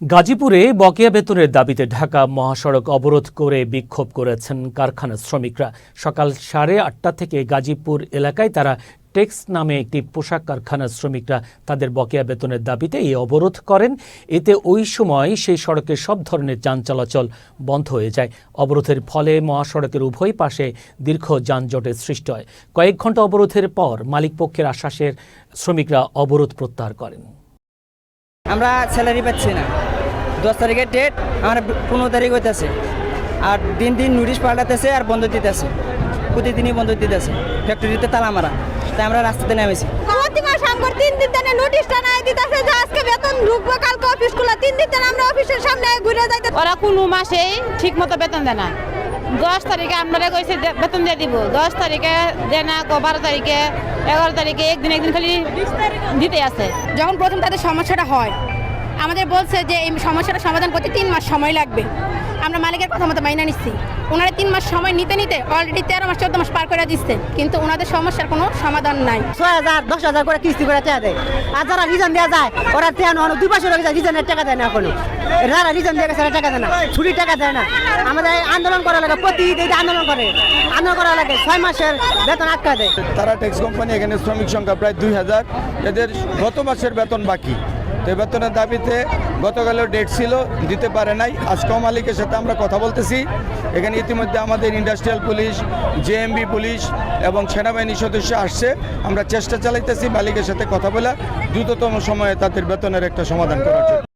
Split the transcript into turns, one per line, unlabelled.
গাজীপুরে বকেয়া বেতনের দাবিতে ঢাকা মহাসড়ক অবরোধ করে বিক্ষোভ করেছেন কারখানা শ্রমিকরা। সকাল সাড়ে আটটা থেকে গাজীপুর এলাকায় তারা টেক্স নামে একটি পোশাক কারখানার শ্রমিকরা তাদের বকেয়া বেতনের দাবিতে এই অবরোধ করেন। এতে ওই সময় সেই সড়কে সব ধরনের যান চলাচল বন্ধ হয়ে যায়। অবরোধের ফলে মহাসড়কের উভয় পাশে দীর্ঘ যানজটের সৃষ্টি হয়। কয়েক ঘণ্টা অবরোধের পর মালিকপক্ষের আশ্বাসের শ্রমিকরা অবরোধ প্রত্যাহার করেন।
আমরা স্যালারি পাচ্ছি না। দশ তারিখের ডেট আমার পনেরো তারিখ হইতেছে। আর দিন দিন নোটিশ পাল্টাতেছে আর বন্ধ দিতেছে। প্রতিদিনই বন্ধ দিতেছে। ফ্যাক্টরিতে তালা মারা। তাই আমরা রাস্তাতে নেমেছি।
প্রতি মাস আমার তিন দিন দিনে নোটিশটা নাই দিতেছে যে আজকে বেতন ঢুকবো কালকে অফিস খোলা। তিন দিন আমরা অফিসের সামনে ঘুরে যাইতে
ওরা কোনো মাসেই ঠিক মতো বেতন দেয় না। দশ তারিখে আপনারা কইছে বেতন দিয়ে দিব। দশ তারিখে দেয় না কো বারো তারিখে এগারো তারিখে একদিন একদিন খালি দিতে আছে।
যখন প্রথম তাদের সমস্যাটা হয় আমাদের বলছে যে এই সমস্যাটা সমাধান করতে তিন মাস সময় লাগবে। আমরা মালিকের কথা মতো মাইনা নিচ্ছি। ওনারা তিন মাস সময় নিতে নিতে অলরেডি তেরো মাস চোদ্দ মাস পার করে দিচ্ছে। কিন্তু ওনাদের সমস্যার কোনো সমাধান নাই।
ছয় হাজার দশ হাজার করে কিস্তি করে টাকা দেয়। আর যারা রিজন দেওয়া যায় ওরা তেন দুই বছর হয়ে যায় রিজনের টাকা দেয় না এখনও। যারা রিজন দিয়ে গেছে টাকা দেয় না। ছুটির টাকা দেয় না। আমাদের আন্দোলন করা লাগে প্রতি ঈদে আন্দোলন করে। আন্দোলন করা লাগে ছয় মাসের বেতন আটকা দেয়।
তারা ট্যাক্স কোম্পানি এখানে শ্রমিক সংখ্যা প্রায় দুই হাজার। এদের গত মাসের বেতন বাকি। তো এই বেতনের দাবিতে গতকালেও ডেট ছিল, দিতে পারে নাই। আজকেও মালিকের সাথে আমরা কথা বলতেছি। এখানে ইতিমধ্যে আমাদের ইন্ডাস্ট্রিয়াল পুলিশ জেএমবি পুলিশ এবং সেনাবাহিনীর সদস্য আসছে। আমরা চেষ্টা চালাইতেছি মালিকের সাথে কথা বলে, দ্রুততম সময়ে তাদের বেতনের একটা সমাধান করার জন্য।